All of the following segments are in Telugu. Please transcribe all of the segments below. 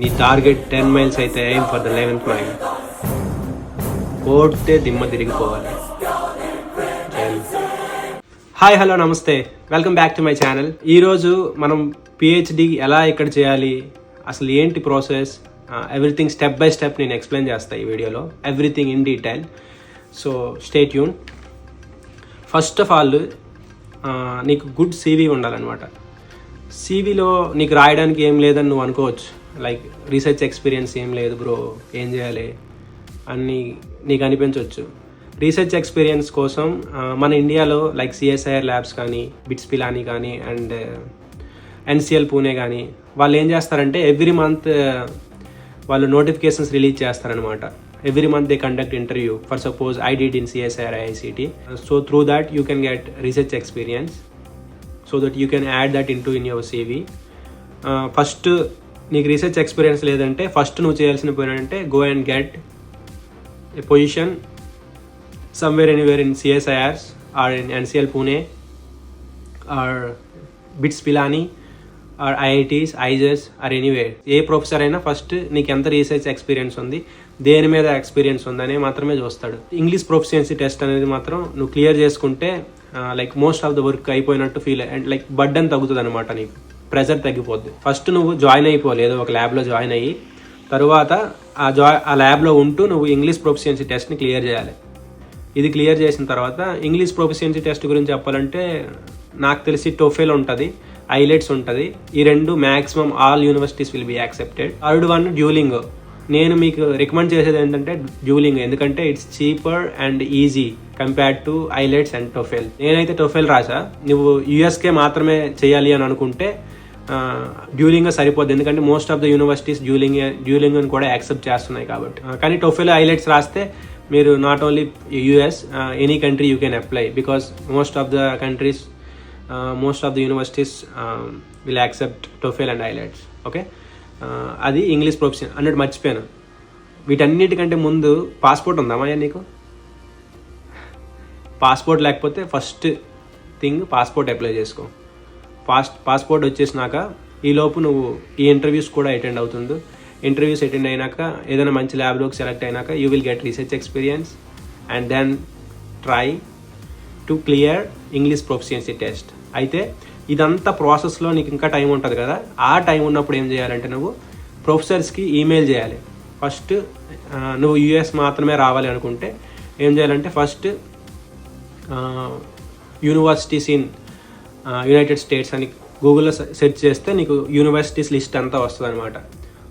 నీ టార్గెట్ టెన్ మైల్స్ అయితే aim for the eleventh mile కోడితే దిమ్మ తిరిగిపోవాలి. Hi hello namaste. Welcome back to my channel ఈరోజు మనం పిహెచ్డి ఎలా ఇక్కడ చేయాలి అసలు ఏంటి process everything step by step నేను ఎక్స్ప్లెయిన్ చేస్తాను ఈ వీడియోలో. Everything in detail so state Yoon first of all నీకు గుడ్ సీవీ ఉండాలన్నమాట. సీవీలో నీకు రాయడానికి ఏం లేదని నువ్వు అనుకోవచ్చు. లైక్ రీసెర్చ్ ఎక్స్పీరియన్స్ ఏం లేదు బ్రో ఏం చేయాలి? అని నీకు అనిపించవచ్చు రీసెర్చ్ ఎక్స్పీరియన్స్ కోసం మన ఇండియాలో లైక్ సిఎస్ఐఆర్ ల్యాబ్స్ కానీ బిట్స్ పిలాని కానీ అండ్ ఎన్సిఎల్ పూణే కానీ వాళ్ళు ఏం చేస్తారంటే ఎవ్రీ మంత్ వాళ్ళు నోటిఫికేషన్స్ రిలీజ్ చేస్తారనమాట every month they conduct interview for suppose I in CSIR IICT so through that you can get research experience so that you can add that in to in your CV first నీకు రీసెర్చ్ ఎక్స్పీరియన్స్ లేదంటే ఫస్ట్ నువ్వు చేయాల్సిన పని అంటే go and get a position somewhere anywhere in CSIRs or in NCL Pune or BITS Pilani or IITs ఐజెస్ or anywhere a professor అయినా ఫస్ట్ నీకు ఎంత రీసెర్చ్ ఎక్స్పీరియన్స్ ఉంది దేని మీద ఎక్స్పీరియన్స్ ఉందనే మాత్రమే చూస్తాడు. ఇంగ్లీష్ ప్రొఫిషియన్సీ టెస్ట్ అనేది మాత్రం నువ్వు క్లియర్ చేసుకుంటే like most of the work అయిపోయినట్టు ఫీల్ అండ్ లైక్ బర్డన్ తగ్గుతుంది అనమాట నీకు. ప్రెజర్ తగ్గిపోద్ది. ఫస్ట్ నువ్వు జాయిన్ అయిపోవాలి ఏదో ఒక ల్యాబ్లో జాయిన్ అయ్యి తరువాత ఆ జా ఆ ల్యాబ్లో ఉంటూ నువ్వు ఇంగ్లీష్ ప్రొఫిషియన్సీ టెస్ట్ని క్లియర్ చేయాలి. ఇది క్లియర్ చేసిన తర్వాత ఇంగ్లీష్ ప్రొఫిషియన్సీ టెస్ట్ గురించి చెప్పాలంటే నాకు తెలిసి టోఫెల్ ఉంటుంది ఐలెట్స్ ఉంటుంది. ఈ రెండు maximum all universities will be accepted. Third one Duolingo. నేను మీకు రికమెండ్ చేసేది ఏంటంటే డ్యూలింగ్ ఎందుకంటే it's cheaper and easy compared to IELTS and TOEFL. నేనైతే టోఫెల్ రాసా నువ్వు యూఎస్కే మాత్రమే చేయాలి అని అనుకుంటే డ్యూలింగ్ సరిపోద్ది. ఎందుకంటే most of the universities Duolingo Duolingo కూడా యాక్సెప్ట్ చేస్తున్నాయి కాబట్టి. కానీ టోఫెల్ హైలైట్స్ రాస్తే మీరు not only US any country you can apply because most of the countries most of the universities will accept TOEFL and IELTS okay అది ఇంగ్లీష్ ప్రొఫెషన్ అన్నట్టు మర్చిపోయాను. వీటన్నిటికంటే ముందు పాస్పోర్ట్ ఉందామయ్యా నీకు? పాస్పోర్ట్ లేకపోతే ఫస్ట్ థింగ్ పాస్పోర్ట్ అప్లై చేసుకో. పాస్ పాస్పోర్ట్ వచ్చేసినాక ఈలోపు నువ్వు ఈ ఇంటర్వ్యూస్ కూడా అటెండ్ అవుతుండు. ఇంటర్వ్యూస్ అటెండ్ అయినాక ఏదైనా మంచి ల్యాబ్లోకి సెలెక్ట్ అయినాక you will get research experience and then try to clear English proficiency test అయితే ఇదంతా ప్రాసెస్లో నీకు ఇంకా టైం ఉంటుంది కదా. ఆ టైం ఉన్నప్పుడు ఏం చేయాలంటే నువ్వు ప్రొఫెసర్స్కి ఈమెయిల్ చేయాలి. ఫస్ట్ నువ్వు యూఎస్ మాత్రమే రావాలి అనుకుంటే ఏం చేయాలంటే first universities in United States అని గూగుల్లో సెర్చ్ చేస్తే నీకు యూనివర్సిటీస్ లిస్ట్ అంతా వస్తుంది అనమాట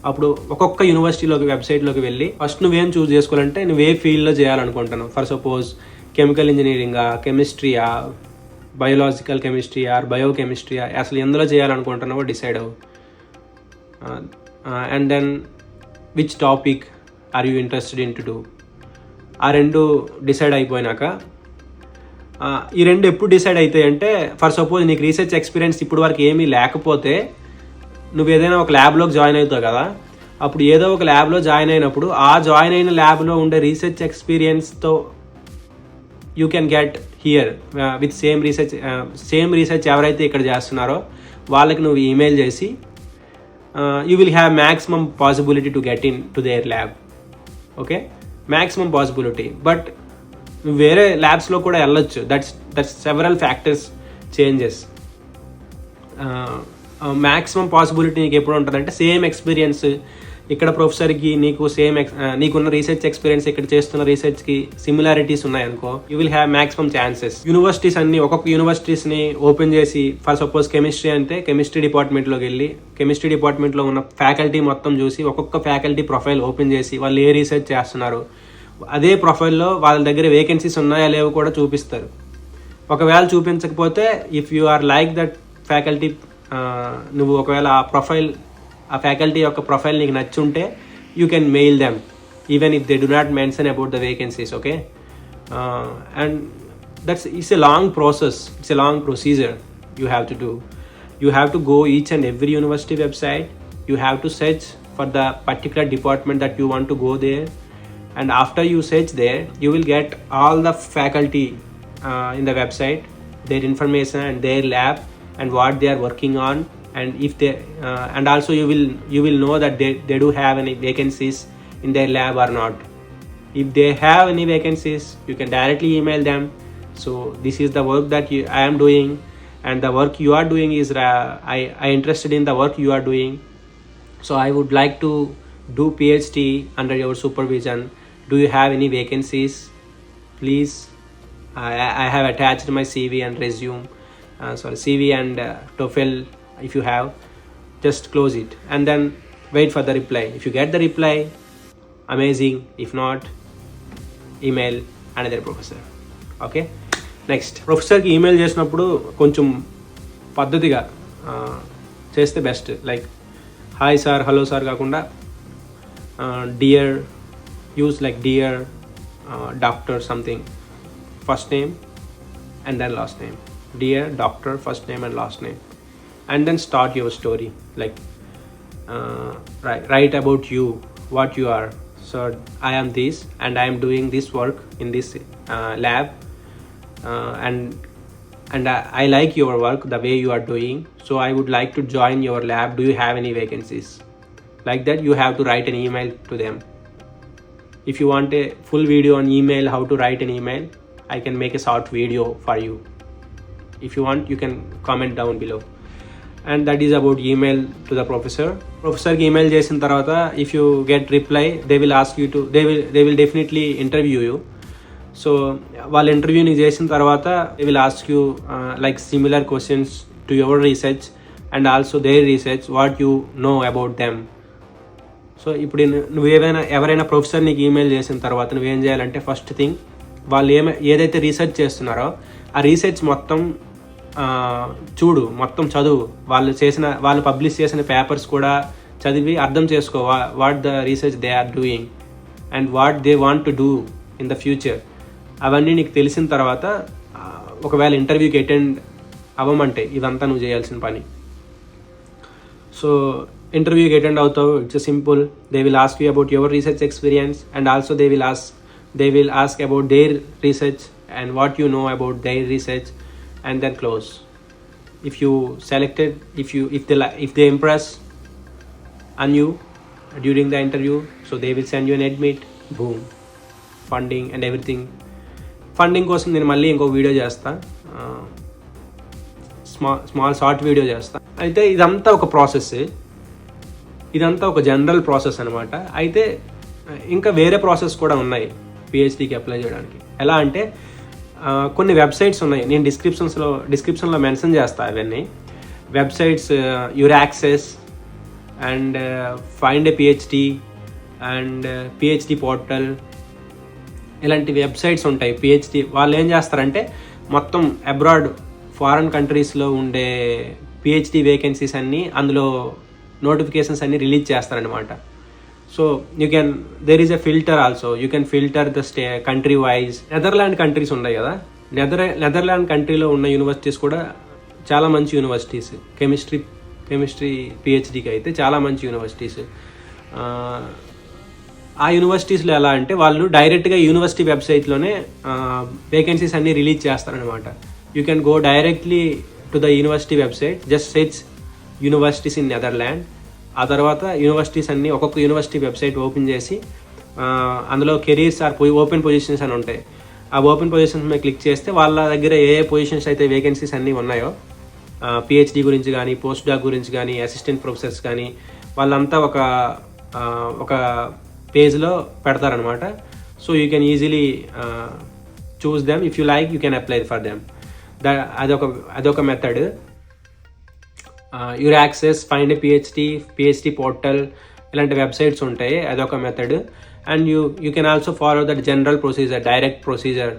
అప్పుడు ఒక్కొక్క యూనివర్సిటీలోకి వెబ్సైట్లోకి వెళ్ళి ఫస్ట్ నువ్వేం చూస్ చేసుకోవాలంటే నువ్వు ఏ ఫీల్డ్లో చేయాలనుకుంటున్నావు? ఫర్ సపోజ్ కెమికల్ ఇంజనీరింగా కెమిస్ట్రీయా బయోలాజికల్ కెమిస్ట్రీ ఆర్ బయోకెమిస్ట్రీ అసలు ఎందులో చేయాలనుకుంటున్నావో డిసైడ్ అవ్వు. And then which topic are you interested in to do ఆ రెండు డిసైడ్ అయిపోయినాక ఈ రెండు ఎప్పుడు డిసైడ్ అవుతాయి అంటే ఫర్ సపోజ్ నీకు రీసెర్చ్ ఎక్స్పీరియన్స్ ఇప్పుడు వరకు ఏమీ లేకపోతే నువ్వు ఏదైనా ఒక ల్యాబ్లోకి జాయిన్ అవుతావు కదా అప్పుడు ఏదో ఒక ల్యాబ్లో జాయిన్ అయినప్పుడు ఆ జాయిన్ అయిన ల్యాబ్లో ఉండే రీసెర్చ్ ఎక్స్పీరియన్స్తో you can get here with same research same research ఎవరైతే ఇక్కడ చేస్తున్నారో వాళ్ళకి నువ్వు ఈమెయిల్ చేసి you will have maximum possibility to get in to their lab okay maximum possibility but వేరే ల్యాబ్స్లో కూడా వెళ్ళొచ్చు. That's that's several factors changes maximum possibility నీకు ఎప్పుడు ఉంటుందంటే సేమ్ ఎక్స్పీరియన్స్ ఇక్కడ ప్రొఫెసర్కి నీకు సేమ్ ఎక్స్ నీకున్న రీసెర్చ్ ఎక్స్పీరియన్స్ ఇక్కడ చేస్తున్న రీసెర్చ్కి similarities ఉన్నాయనుకో you will have maximum chances universities అన్ని ఒక్కొక్క యూనివర్సిటీస్ని ఓపెన్ చేసి ఫర్ సపోజ్ కెమిస్ట్రీ అంటే కెమిస్ట్రీ డిపార్ట్మెంట్లోకి వెళ్ళి కెమిస్ట్రీ డిపార్ట్మెంట్లో ఉన్న ఫ్యాకల్టీ మొత్తం చూసి ఒక్కొక్క ఫ్యాకల్టీ ప్రొఫైల్ ఓపెన్ చేసి వాళ్ళు ఏ రీసెర్చ్ చేస్తున్నారు అదే ప్రొఫైల్లో వాళ్ళ దగ్గర వేకెన్సీస్ ఉన్నాయా లేవో కూడా చూపిస్తారు. ఒకవేళ చూపించకపోతే if you are like that faculty నువ్వు ఒకవేళ ఆ ప్రొఫైల్ ఆ ఫ్యాకల్టీ యొక్క ప్రొఫైల్ నీకు నచ్చుంటే you can mail them even if they do not mention about the vacancies okay and that's it's a long process it's a long procedure you have to do you have to go each and every university website you have to search for the particular department that you want to go there and after you search there you will get all the faculty uh, in the website their information and their lab and what they are working on. And if they uh, and also you will you will know that they, they do have any vacancies in their lab or not. If they have any vacancies you can directly email them. So this is the work that you, i am doing. And the work you are doing is uh, I, I interested in the work you are doing. So i would like to do phd under your supervision do you have any vacancies please I have attached my CV and resume sorry CV and TOEFL if you have just close it and then wait for the reply if you get the reply amazing if not email and another professor okay next ప్రొఫెసర్కి email చేసినప్పుడు కొంచెం పద్ధతిగా చేస్తే best like hi sir hello sir కాకుండా dear use like dear uh, doctor something first name and then last name. Dear doctor first name and last name. And then start your story like uh, write, write about you what you are. So i am this and i am doing this work in this uh, lab uh, and and I, I like your work the way you are doing. So i would like to join your lab. Do you have any vacancies? Like that you have to write an email to them if you want a full video on email how to write an email i can make a short video for you if you want you can comment down below and that is about email to the professor professor కి email చేసిన తర్వాత if you get reply they will ask you to they will they will definitely interview you so వాళ్ళ ఇంటర్వ్యూని చేసిన తర్వాత they will ask you like similar questions to your research and also their research what you know about them so ఇప్పుడు నువ్వు నువ్వేమైనా ఎవరైనా ప్రొఫెసర్ నీకు ఈమెయిల్ చేసిన తర్వాత నువ్వేం చేయాలంటే ఫస్ట్ థింగ్ వాళ్ళు ఏమే ఏదైతే రీసెర్చ్ చేస్తున్నారో ఆ రీసెర్చ్ మొత్తం చూడు మొత్తం చదువు. వాళ్ళు చేసిన వాళ్ళు పబ్లిష్ చేసిన పేపర్స్ కూడా చదివి అర్థం చేసుకో what the research they are doing and what they want to do in the future అవన్నీ నీకు తెలిసిన తర్వాత ఒకవేళ ఇంటర్వ్యూకి అటెండ్ అవ్వమంటే ఇదంతా నువ్వు చేయాల్సిన పని. సో ఇంటర్వ్యూకి అటెండ్ అవుతావు it's simple they will ask you about your research experience and also they will ask they will ask about their research and what you know about their research and then close if you selected if you if they if they impress on you during the interview so they will send you an admit boom funding and everything funding కోసం నేను మళ్ళీ ఇంకో వీడియో చేస్తా స్మా స్మాల్ షార్ట్ వీడియో చేస్తా. అయితే ఇదంతా ఒక ప్రాసెస్ ఇదంతా ఒక జనరల్ ప్రాసెస్ అనమాట అయితే ఇంకా వేరే ప్రాసెస్ కూడా ఉన్నాయి పిహెచ్డికి అప్లై చేయడానికి. ఎలా అంటే కొన్ని వెబ్సైట్స్ ఉన్నాయి. నేను డిస్క్రిప్షన్స్లో డిస్క్రిప్షన్లో మెన్షన్ చేస్తాను అవన్నీ. Websites your access and find a PhD and PhD portal ఇలాంటి వెబ్సైట్స్ ఉంటాయి. పిహెచ్డి వాళ్ళు ఏం చేస్తారంటే మొత్తం అబ్రాడ్ ఫారెన్ కంట్రీస్లో ఉండే పిహెచ్డి వేకెన్సీస్ అన్నీ అందులో నోటిఫికేషన్స్ అన్నీ రిలీజ్ చేస్తారనమాట so you can there is a filter also you can filter the stay country wise Netherland countries ఉన్నాయి కదా? నెదర్ నెదర్లాండ్ కంట్రీలో ఉన్న యూనివర్సిటీస్ కూడా చాలా మంచి యూనివర్సిటీస్ కెమిస్ట్రీ కెమిస్ట్రీ పిహెచ్డికి అయితే చాలా మంచి యూనివర్సిటీస్ ఆ యూనివర్సిటీస్లో ఎలా అంటే వాళ్ళు డైరెక్ట్గా యూనివర్సిటీ వెబ్సైట్లోనే వేకెన్సీస్ అన్నీ రిలీజ్ చేస్తారనమాట you can go directly to the university website just search universities in Netherland ఆ తర్వాత యూనివర్సిటీస్ అన్ని ఒక్కొక్క యూనివర్సిటీ వెబ్సైట్ ఓపెన్ చేసి అందులో కెరీర్స్ ఆర్ ఓపెన్ పొజిషన్స్ అని ఉంటాయి. ఆ ఓపెన్ పొజిషన్స్ మీద క్లిక్ చేస్తే వాళ్ళ దగ్గర ఏ ఏ పొజిషన్స్ అయితే వేకెన్సీస్ అన్నీ ఉన్నాయో పిహెచ్డి గురించి కానీ పోస్ట్ డాక్ గురించి కానీ అసిస్టెంట్ ప్రొఫెసర్స్ కానీ వాళ్ళంతా ఒక ఒక పేజ్లో పెడతారనమాట so you can easily choose them if you like you can apply for them the అదొక అదొక method your access find PhD PhD portal ఇలాంటి వెబ్సైట్స్ ఉంటాయి అదొక method and you you can also follow that general procedure direct procedure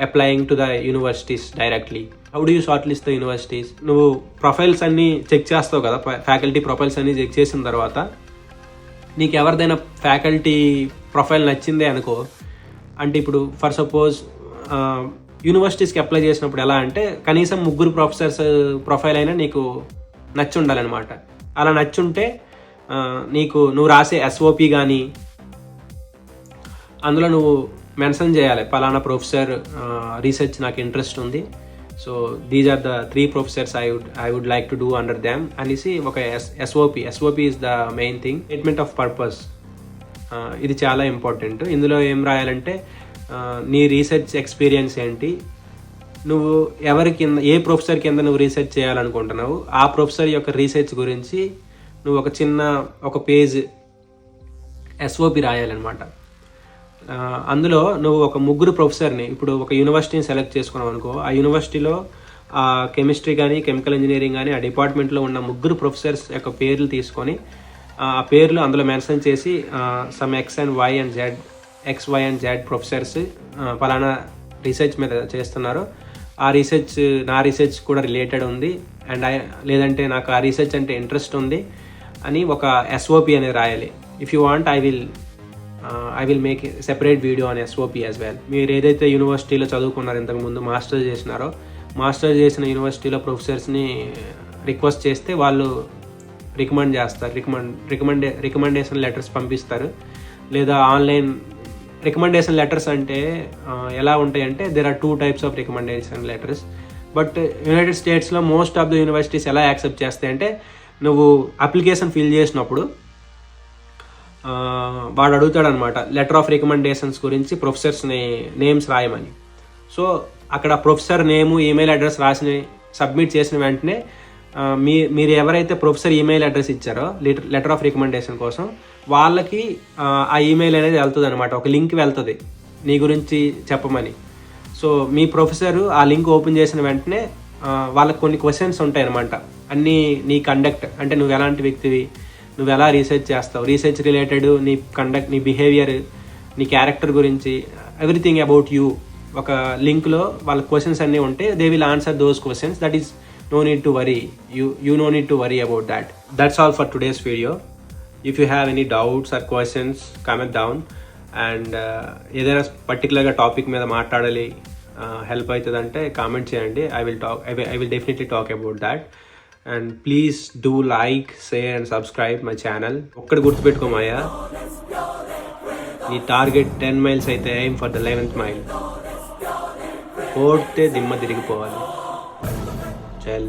applying to the universities directly how do you shortlist the universities నువ్వు ప్రొఫైల్స్ అన్నీ చెక్ చేస్తావు కదా ఫ్యాకల్టీ ప్రొఫైల్స్ అన్నీ చెక్ చేసిన తర్వాత నీకు ఎవరిదైనా ఫ్యాకల్టీ ప్రొఫైల్ నచ్చిందే అనుకో అంటే ఇప్పుడు ఫర్ సపోజ్ యూనివర్సిటీస్కి అప్లై చేసినప్పుడు ఎలా అంటే కనీసం ముగ్గురు ప్రొఫెసర్స్ ప్రొఫైల్ అయినా నీకు నచ్చి ఉండాలన్నమాట అలా నచ్చుంటే నీకు నువ్వు రాసే ఎస్ఓపి కానీ అందులో నువ్వు మెన్షన్ చేయాలి. పలానా ప్రొఫెసర్ రీసెర్చ్ నాకు ఇంట్రెస్ట్ ఉంది. So these are the three professors I would I would like to do under them అనేసి ఒక S SOP SOP is the main thing statement of purpose ఇది చాలా ఇంపార్టెంట్ ఇందులో ఏం రాయాలంటే నీ రీసెర్చ్ ఎక్స్పీరియన్స్ ఏంటి? నువ్వు ఎవరి కింద ఏ ప్రొఫెసర్ కింద నువ్వు రీసెర్చ్ చేయాలనుకుంటున్నావు? ఆ ప్రొఫెసర్ యొక్క రీసెర్చ్ గురించి నువ్వు ఒక చిన్న ఒక పేజ్ ఎస్ఓపి రాయాలన్నమాట. అందులో నువ్వు ఒక ముగ్గురు ప్రొఫెసర్ని ఇప్పుడు ఒక యూనివర్సిటీని సెలెక్ట్ చేసుకున్నావు అనుకో ఆ యూనివర్సిటీలో ఆ కెమిస్ట్రీ కానీ కెమికల్ ఇంజనీరింగ్ కానీ ఆ డిపార్ట్మెంట్లో ఉన్న ముగ్గురు ప్రొఫెసర్స్ యొక్క పేర్లు తీసుకొని ఆ ఆ పేర్లు అందులో మెన్షన్ చేసి some X and Y and Z X Y and Z professors ఫలానా రీసెర్చ్ మీద చేస్తున్నారు. ఆ రీసెర్చ్ నా రీసెర్చ్ కూడా రిలేటెడ్ ఉంది. అండ్ లేదంటే నాకు ఆ రీసెర్చ్ అంటే ఇంట్రెస్ట్ ఉంది అని ఒక ఎస్ఓపి అనేది రాయాలి. If you want I will I will make separate video on SOP as well మీరు ఏదైతే యూనివర్సిటీలో చదువుకున్నారో ఇంతకుముందు మాస్టర్ చేసినారో మాస్టర్ చేసిన యూనివర్సిటీలో ప్రొఫెసర్స్ని రిక్వెస్ట్ చేస్తే వాళ్ళు రికమెండ్ చేస్తారు. రికమెండ్ రికమెండే రికమెండేషన్ లెటర్స్ పంపిస్తారు. లేదా ఆన్లైన్ రికమెండేషన్ లెటర్స్ అంటే ఎలా ఉంటాయంటే there are two types of recommendation letters but United స్టేట్స్లో మోస్ట్ ఆఫ్ ద యూనివర్సిటీస్ ఎలా యాక్సెప్ట్ చేస్తాయంటే నువ్వు అప్లికేషన్ ఫిల్ చేసినప్పుడు వాడు అడుగుతాడు అనమాట లెటర్ ఆఫ్ రికమెండేషన్స్ గురించి ప్రొఫెసర్స్ని నేమ్స్ రాయమని. సో అక్కడ ప్రొఫెసర్ నేము ఈమెయిల్ అడ్రస్ రాసిన సబ్మిట్ చేసిన వెంటనే మీ మీరు ఎవరైతే ప్రొఫెసర్ ఈమెయిల్ అడ్రస్ ఇచ్చారో లెటర్ లెటర్ ఆఫ్ రికమెండేషన్ కోసం వాళ్ళకి ఆ, ఈమెయిల్ అనేది వెళ్తుంది అనమాట ఒక లింక్ వెళ్తుంది. నీ గురించి చెప్పమని. సో మీ ప్రొఫెసర్ ఆ లింక్ ఓపెన్ చేసిన వెంటనే వాళ్ళకి కొన్ని క్వశ్చన్స్ ఉంటాయి అనమాట అన్నీ నీ కండక్ట్ అంటే నువ్వు ఎలాంటి వ్యక్తివి? నువ్వు ఎలా రీసెర్చ్ చేస్తావు? రీసెర్చ్ రిలేటెడ్ నీ కండక్ట్ నీ బిహేవియర్ నీ క్యారెక్టర్ గురించి ఎవ్రీథింగ్ అబౌట్ యూ ఒక లింక్లో వాళ్ళ క్వశ్చన్స్ అన్నీ ఉంటే they will answer those questions that is no need to worry you you no need to worry about that that's all for today's video if you have any doubts or questions comment down and ఏదైనా పర్టికులర్గా టాపిక్ మీద మాట్లాడాలి హెల్ప్ అవుతుందంటే కామెంట్ చేయండి. I will talk I will definitely talk about that and please do like share and subscribe my channel ఒక్కటి గుర్తుపెట్టుకోమయ్యా నీ టార్గెట్ టెన్ మైల్స్ అయితే aim for the eleventh mile ఓడితే దిమ్మ తిరిగిపోవాలి. చల్